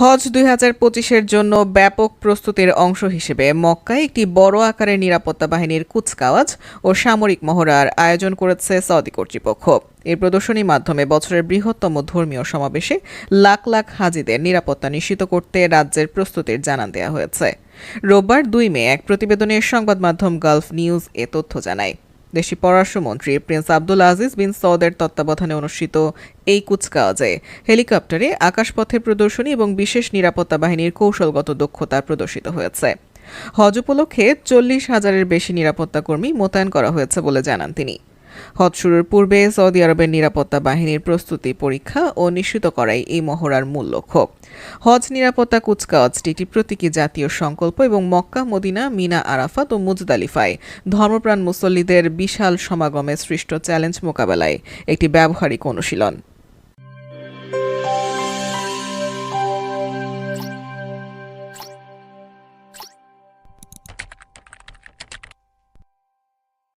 হজ দুই হাজার পঁচিশের জন্য ব্যাপক প্রস্তুতির অংশ হিসেবে মক্কায় একটি বড় আকারের নিরাপত্তা বাহিনীর কুচকাওয়াজ ও সামরিক মহড়ার আয়োজন করেছে সৌদি কর্তৃপক্ষ। এই প্রদর্শনীর মাধ্যমে বছরের বৃহত্তম ধর্মীয় সমাবেশে লাখ লাখ হাজিদের নিরাপত্তা নিশ্চিত করতে রাজ্যের প্রস্তুতির জানান দেওয়া হয়েছে। রোববার দুই মে এক প্রতিবেদনে সংবাদ মাধ্যম গালফ নিউজ এ তথ্য জানায়। দেশি পররাষ্ট্রমন্ত্রী প্রিন্স আব্দুল আজিজ বিন সৌদের তত্ত্বাবধানে অনুষ্ঠিত এই কুচকাওয়াজে। হেলিকপ্টারে আকাশপথে প্রদর্শনী এবং বিশেষ নিরাপত্তা বাহিনীর কৌশলগত দক্ষতা প্রদর্শিত হয়েছে। হজ উপলক্ষে চল্লিশ হাজারের বেশি নিরাপত্তা কর্মী মোতায়েন করা হয়েছে বলে জানান তিনি। হজ শুরুর পূর্বে সৌদি আরবের নিরাপত্তা বাহিনীর প্রস্তুতি পরীক্ষা ও নিশ্চিত করাই এই মহড়ার মূল লক্ষ্য। হজ, নিরাপত্তা কুচকাওয়াজটি একটি প্রতীকী জাতীয় সংকল্প এবং মক্কা, মদিনা, মিনা, আরাফাত ও মুজদালিফায় ধর্মপ্রাণ মুসল্লিদের বিশাল সমাগমে সৃষ্ট চ্যালেঞ্জ মোকাবেলায় একটি ব্যবহারিক অনুশীলন।